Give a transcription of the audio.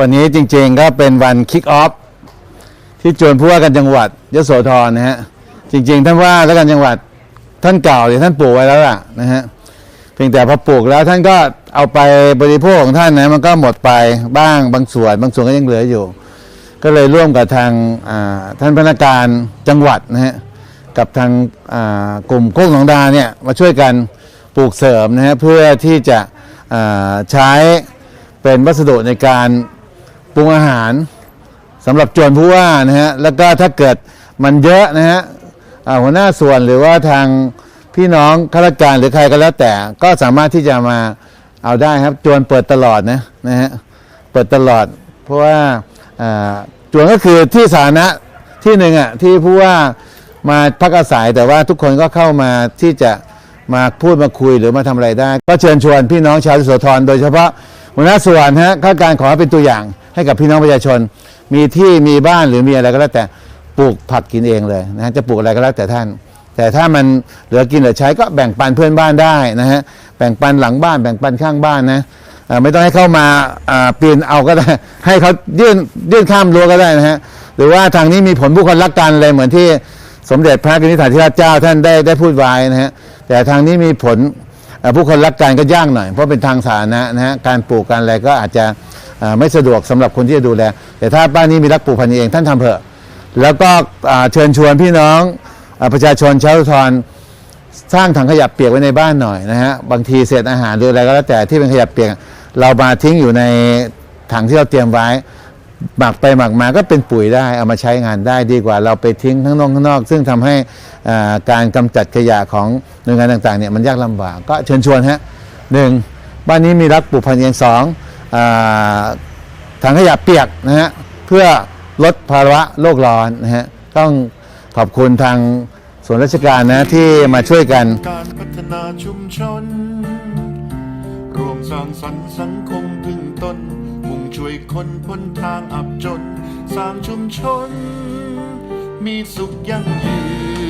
วันนี้จริงๆก็เป็นวันคิกออฟที่จวนผู้ว่าการจังหวัดยโสธรนะฮะจริง ๆ ท่านว่าแล้วการจังหวัดท่านเก่าเนี่ยท่านปลูกไว้แล้วล่ะนะฮะเพียงแต่พอปลูกแล้วท่านก็เอาไปบริโภคของท่านนะมันก็หมดไปบ้างบางส่วน บางส่วนก็ยังเหลืออยู่ ก็เลยร่วมกับทางท่านพนักงานจังหวัดนะฮะกับทางกลุ่มโคกหนองดาเนี่ยมาช่วยกันปลูกเสริมนะฮะเพื่อที่จะใช้เป็นวัสดุในการ ปรุงอาหารสำหรับจวนผู้ว่านะฮะแล้วก็ถ้าเกิดมันเยอะนะฮะหัวหน้าส่วนหรือว่าทางพี่น้องข้าราชการหรือใครก็แล้วแต่ ก็สามารถที่จะมาเอาได้ครับ จวนเปิดตลอดนะนะฮะเปิดตลอด เพราะว่าจวนก็คือที่สาธารณะที่หนึ่งอะที่ผู้ว่ามาพักอาศัยแต่ว่าทุกคนก็เข้ามาที่จะมาพูดมาคุยหรือมาทำอะไรได้ ก็เชิญชวนพี่น้องชาวสุโสธรโดยเฉพาะหัวหน้าส่วนฮะข้าราชการขอเป็นตัวอย่าง ให้กับพี่น้องประชาชน มีที่มีบ้านหรือมีอะไรก็แล้วแต่ปลูกผักกินเองเลยนะฮะจะปลูกอะไรก็แล้วแต่ท่าน แต่ถ้ามันเหลือกินเหลือใช้ก็แบ่งปันเพื่อนบ้านได้นะฮะแบ่งปันหลังบ้านแบ่งปันข้างบ้านนะไม่ต้องให้เข้ามาปีนเอาก็ได้ ให้เขายื่นยื่นข้ามรั้วก็ได้นะฮะหรือว่าทางนี้มีผลผู้คนรักกันเลยเหมือนที่สมเด็จพระกนิษฐาธิราชเจ้าท่านได้ได้พูดไว้นะฮะแต่ทางนี้มีผลผู้คนรักกันก็ยากหน่อย เพราะเป็นทางสาธารณะนะฮะการปลูกการอะไรก็อาจจะ ไม่สะดวกสำหรับคนที่จะดูแล แต่ถ้าบ้านนี้มีรักปลูกพันธุ์เองท่านทำเถอะ แล้วก็อ่าเชิญชวนพี่น้องอประชาชนชาวอุทรสร้างถังขยะเปียกไว้ในบ้านหน่อยนะฮะบางทีเศษอาหารหรืออะไรก็แล้วแต่ที่เป็นขยะเปียก เรามาทิ้งอยู่ในถังที่เราเตรียมไว้หมักไปหมักมาก็เป็นปุ๋ยได้เอามาใช้งานได้ดีกว่า เราไปทิ้งข้างนอกข้างนอก ซึ่งทำให้อ่าการกำจัดขยะของหน่วยงานต่างๆเนี่ยมันยากลำบากก็เชิญชวนฮะหนึ่งบ้านนี้มีรักปลูกพันธุ์เองสอง ถังขยะเปียกนะฮะเพื่อลดภาวะโลกร้อนนะฮะต้องขอบคุณทางส่วนราชการนะที่มาช่วยกันการพัฒนาชุมชนรวมสร้างสรรค์สังคมพึ่งตนมุ่งช่วยคนพ้นทางอับจน สร้างชุมชน มีสุขยั่งยืน